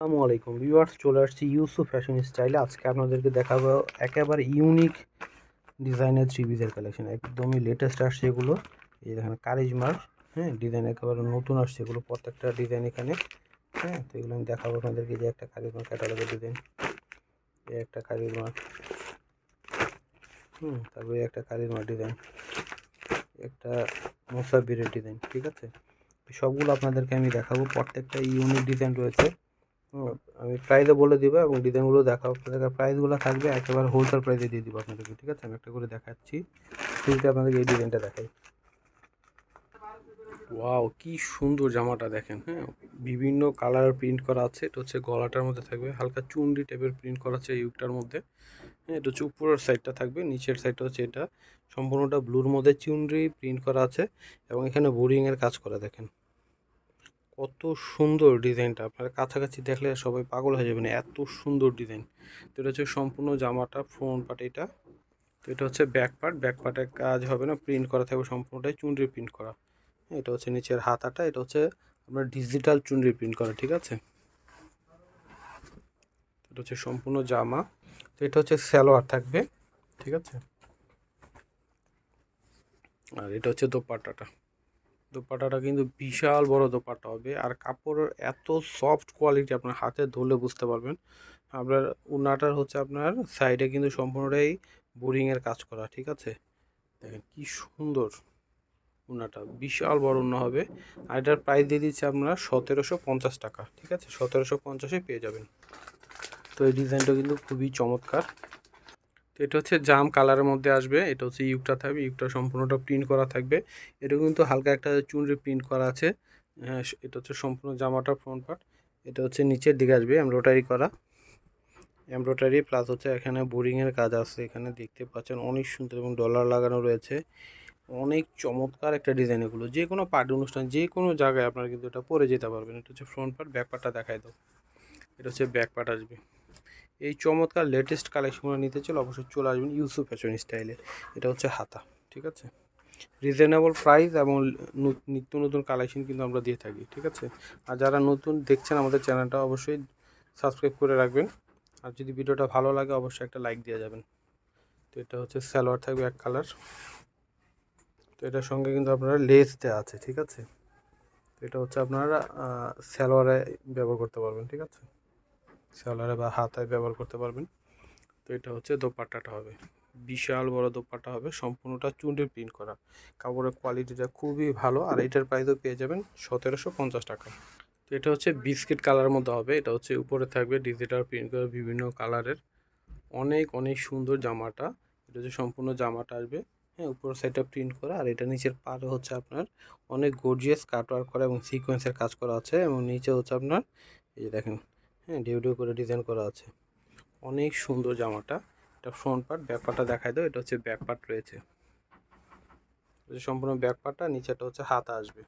আসসালামু আলাইকুম ভিউয়ার্স, চলে আসছি ইউসুফ ফ্যাশন স্টাইলে। আজকে আপনাদেরকে দেখাবো একেবারে ইউনিক ডিজাইনের থ্রি পিসের কালেকশন। একদমই লেটেস্ট আসছে এগুলো। এই দেখেন কারিজমার হ্যাঁ ডিজাইন একেবারে নতুন আসছে এগুলো, প্রত্যেকটা ডিজাইন এখানে হ্যাঁ তো এগুলো আমি দেখাবো আপনাদেরকে যে একটা কারিজমার ক্যাটালগের ডিজাইন এই একটা কারিজমার, হুম, তারপরে একটা কারিজমার ডিজাইন একটা মোসাবিরের ডিজাইন ঠিক আছে? সবগুলো আপনাদেরকে আমি দেখাবো। প্রত্যেকটা ইউনিক ডিজাইন রয়েছে। আমি প্রাইসও বলে দিব এবং ডিজাইনগুলো দেখাবো আপনাদের প্রাইসগুলো থাকবে একেবারে হোলসেল প্রাইসে দিয়ে দিব আপনাদেরকে ঠিক আছে? আমি একটা করে দেখাচ্ছি। শুরুতে আপনাদেরকে এই ডিজাইনটা দেখাই। ওয়াও কি সুন্দর জামাটা দেখেন হ্যাঁ? বিভিন্ন কালার প্রিন্ট করা আছে এটা হচ্ছে গলাটার মধ্যে থাকবে হালকা চুনরি টাইপের প্রিন্ট করা আছে ইউকটার মধ্যে হ্যাঁ? এটা হচ্ছে উপরের সাইডটা থাকবে নিচের সাইডটা হচ্ছে এটা। সম্পূর্ণটা ব্লুর মধ্যে চুনরি প্রিন্ট করা আছে এবং এখানে বোরিংয়ের কাজ করা দেখেন। কত সুন্দর ডিজাইনটা। আপনারা কাছাকাছি দেখলে সবাই পাগল হয়ে যাবেন, এত সুন্দর ডিজাইন। তো এটা হচ্ছে সম্পূর্ণ জামাটা ফ্রন্ট পার্ট এটা। তো এটা হচ্ছে ব্যাক পার্ট ব্যাক পার্টের কাজ হবে না প্রিন্ট করা থাকবে সম্পূর্ণটাই চুনরি প্রিন্ট করা। এটা হচ্ছে নিচের হাতাটা, এটা হচ্ছে আপনার ডিজিটাল চুনরি প্রিন্ট করা, ঠিক আছে? এটা হচ্ছে সম্পূর্ণ জামা। তো এটা হচ্ছে স্যালোয়ার থাকবে, ঠিক আছে? আর এটা হচ্ছে দোপাট্টাটা। দোপাট্টাটা কিন্তু বিশাল বড় দোপাট্টা হবে। আর কাপড়ের এত সফট কোয়ালিটি আপনার হাতে ধরলে বুঝতে পারবেন। আপনার উনাটার হচ্ছে আপনার সাইডে কিন্তু সম্পূর্ণটাই বোরিংয়ের কাজ করা, ঠিক আছে? দেখেন কি সুন্দর উনাটা বিশাল বড় উন্না হবে। আর এটার প্রাইস দিয়ে দিচ্ছে আপনারা সতেরোশো পঞ্চাশ টাকা, ঠিক আছে? সতেরোশো পঞ্চাশে পেয়ে যাবেন। তো এই ডিজাইনটা কিন্তু খুবই চমৎকার। তো এটা হচ্ছে জাম কালারের মধ্যে আসবে, এটা হচ্ছে ইউকটা থাকবে ইউকটা সম্পূর্ণটা প্রিন্ট করা থাকবে। এটা কিন্তু হালকা একটা চুনরি প্রিন্ট করা আছে এটা হচ্ছে সম্পূর্ণ জামাটা ফ্রন্ট পার্ট এটা হচ্ছে নিচের দিকে আসবে এমব্রয়ডারি করা। এমব্রয়ডারি প্লাস হচ্ছে এখানে বোরিংয়ের কাজ আছে, এখানে দেখতে পাচ্ছেন অনেক সুন্দর এবং ডলার লাগানো রয়েছে। অনেক চমৎকার একটা ডিজাইন এগুলো, যে কোনো পার্টি অনুষ্ঠান, যে কোনো জায়গায় আপনারা কিন্তু এটা পরে যেতে পারবেন। এটা হচ্ছে ফ্রন্ট পার্ট ব্যাক পার্টটা দেখাই দাও। এটা হচ্ছে ব্যাক পার্ট আসবে। এই চমৎকার লেটেস্ট কালেকশনগুলো নিতে চলে অবশ্যই চলে আসবেন ইউসুফ ফ্যাশন স্টাইলে এটা হচ্ছে হাতা, ঠিক আছে? রিজনেবল প্রাইস এবং নিত্য নতুন কালেকশন কিন্তু আমরা দিয়ে থাকি, ঠিক আছে? আর যারা নতুন দেখছেন আমাদের চ্যানেলটা অবশ্যই সাবস্ক্রাইব করে রাখবেন। আর যদি ভিডিওটা ভালো লাগে, অবশ্যই একটা লাইক দিয়ে যাবেন। তো এটা হচ্ছে সালোয়ার থাকবে এক কালার তো এটার সঙ্গে কিন্তু আপনারা লেস দেওয়া আছে, ঠিক আছে? এটা হচ্ছে আপনারা সালোয়ারে ব্যবহার করতে পারবেন, ঠিক আছে? সালোয়ারে বা হাতায় ব্যবহার করতে পারবেন। তো এটা হচ্ছে দোপাট্টাটা হবে। বিশাল বড় দোপাট্টা হবে। সম্পূর্ণটা চুন্ডি প্রিন্ট করা। কাপড়ের কোয়ালিটিটা খুবই ভালো। আর এটার প্রাইসও পেয়ে যাবেন সতেরোশো পঞ্চাশ টাকা। তো এটা হচ্ছে বিস্কিট কালারের মধ্যে হবে। এটা হচ্ছে উপরে থাকবে ডিজিটাল প্রিন্ট করা বিভিন্ন কালারের অনেক অনেক সুন্দর জামাটা। এটা হচ্ছে সম্পূর্ণ জামাটা আসবে। হ্যাঁ উপর সাইডটা প্রিন্ট করা। আর এটা নিচের পারে হচ্ছে আপনার অনেক গর্জিয়াস কাটওয়ার্ক করা এবং সিকোয়েন্সের কাজ করা আছে। এবং নিচে হচ্ছে আপনার, এই যে দেখেন হ্যাঁ ডিউ ডিউ করে ডিজাইন করা আছে। অনেক সুন্দর জামাটা। এটা ফ্রন্ট পার্ট ব্যাক পার্টটা দেখাই দাও, এটা হচ্ছে ব্যাক পার্ট রয়েছে। সম্পূর্ণ ব্যাক পার্টটা নিচেটা হচ্ছে হাতা আসবে।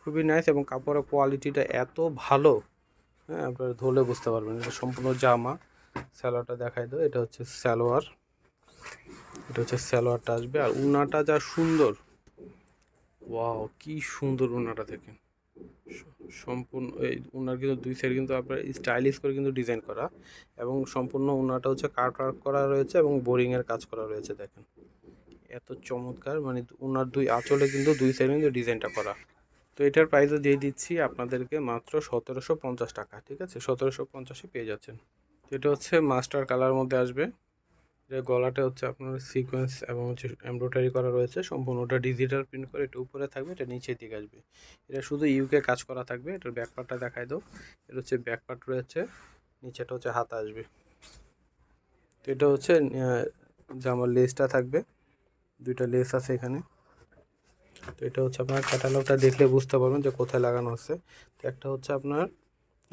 খুবই নাইস এবং কাপড়ের কোয়ালিটিটা এত ভালো হ্যাঁ আপনারা ধরলে বুঝতে পারবেন। এটা সম্পূর্ণ জামা। স্যালোয়ারটা দেখাই দাও, এটা হচ্ছে সালোয়ার। এটা হচ্ছে সালোয়ারটা আসবে। আর উনাটা যা সুন্দর, ওয়াও, কি সুন্দর উনাটা দেখেন। সম্পূর্ণ, এই ওনার কিন্তু দুই সাইড কিন্তু আপনার স্টাইলিশ করে কিন্তু ডিজাইন করা এবং সম্পূর্ণ উনাটা হচ্ছে কাট ওয়ার্ক করা রয়েছে এবং বোরিংয়ের কাজ করা রয়েছে দেখেন। এত চমৎকার মানে ওনার দুই আঁচলে কিন্তু দুই সাইড কিন্তু ডিজাইনটা করা। তো এটার প্রাইসও দিয়ে দিচ্ছি আপনাদেরকে মাত্র সতেরোশো পঞ্চাশ টাকা, ঠিক আছে? সতেরোশো পঞ্চাশে পেয়ে যাচ্ছেন। তো এটা হচ্ছে মাস্টার কালার মধ্যে আসবে। এটা গলাটা হচ্ছে আপনার সিকোয়েন্স এবং হচ্ছে এমব্রয়ডারি করা রয়েছে সম্পূর্ণটা ডিজিটাল প্রিন্ট করে এটা উপরে থাকবে, এটা নিচের দিকে আসবে। এটা শুধু ইউকে কাজ করা থাকবে, এটার ব্যাক পার্টটা দেখাই দাও। এটা হচ্ছে ব্যাক পার্ট রয়েছে, নিচেটা হচ্ছে হাতা আসবে। তো এটা হচ্ছে জামার লেসটা থাকবে, দুইটা লেস আছে এখানে। তো এটা হচ্ছে আপনার ক্যাটালগটা দেখলে বুঝতে পারবেন যে কোথায় লাগানো হচ্ছে তো একটা হচ্ছে আপনার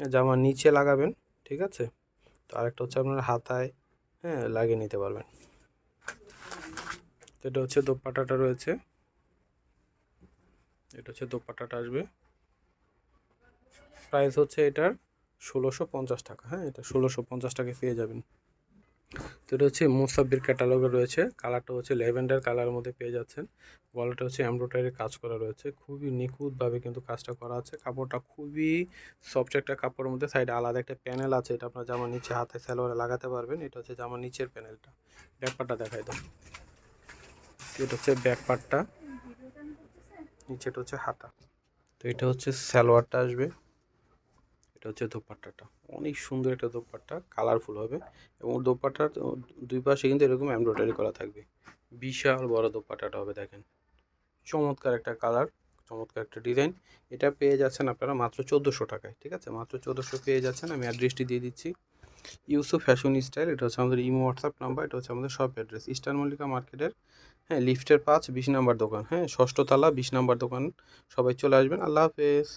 জামার নিচে লাগাবেন, ঠিক আছে? তো আরেকটা হচ্ছে আপনার হাতায় হ্যাঁ লাগিয়ে নিতে পারবেন। এটা হচ্ছে দোপাটাটা রয়েছে। এটা হচ্ছে দোপাটাটা আসবে। প্রাইস হচ্ছে এটার ষোলোশো পঞ্চাশ টাকা। হ্যাঁ এটা ষোলোশো পঞ্চাশ টাকায় পেয়ে যাবেন। তো এটা হচ্ছে মোসাব্বির ক্যাটালগে রয়েছে। কালারটা হচ্ছে ল্যাভেন্ডার কালারের মধ্যে পেয়ে যাচ্ছেন। গলাটা হচ্ছে এমব্রয়ডারি কাজ করা রয়েছে। খুবই নিখুঁতভাবে কিন্তু কাজটা করা আছে। কাপড়টা খুবই সফট একটা কাপড়ের মধ্যে। সাইডে আলাদা একটা প্যানেল আছে। এটা আপনার জামার নিচে হাতে স্যালোয়ারে লাগাতে পারবেন। এটা হচ্ছে জামার নিচের প্যানেলটা ব্যাকপারটা দেখাই দাও। এটা হচ্ছে ব্যাকপারটা নিচেটা হচ্ছে হাতা। তো এটা হচ্ছে সালোয়ারটা আসবে। হচ্ছে দোপাট্টাটা। অনেক সুন্দর একটা দোপাট্টা কালারফুল হবে এবং দোপাট্টার দুই পাশে কিন্তু এরকম এমব্রয়ডারি করা থাকবে। বিশাল বড় দোপাট্টাটা হবে দেখেন। চমৎকার একটা কালার চমৎকার একটা ডিজাইন এটা পেয়ে যাচ্ছেন আপনারা মাত্র চোদ্দোশো টাকায়, ঠিক আছে? মাত্র চোদ্দোশো পেয়ে যাচ্ছেন, আমি অ্যাড্রেসটি দিয়ে দিচ্ছি। ইউসুফ ফ্যাশন স্টাইল এটা হচ্ছে আমাদের ইমো হোয়াটসঅ্যাপ নাম্বার এটা হচ্ছে আমাদের শপ অ্যাড্রেস ইস্টার্ন মল্লিকা মার্কেটের হ্যাঁ লিফটের পাঁচ, বিশ নাম্বার দোকান হ্যাঁ ষষ্ঠতলা বিশ নাম্বার দোকান, সবাই চলে আসবেন। আল্লাহ হাফেজ।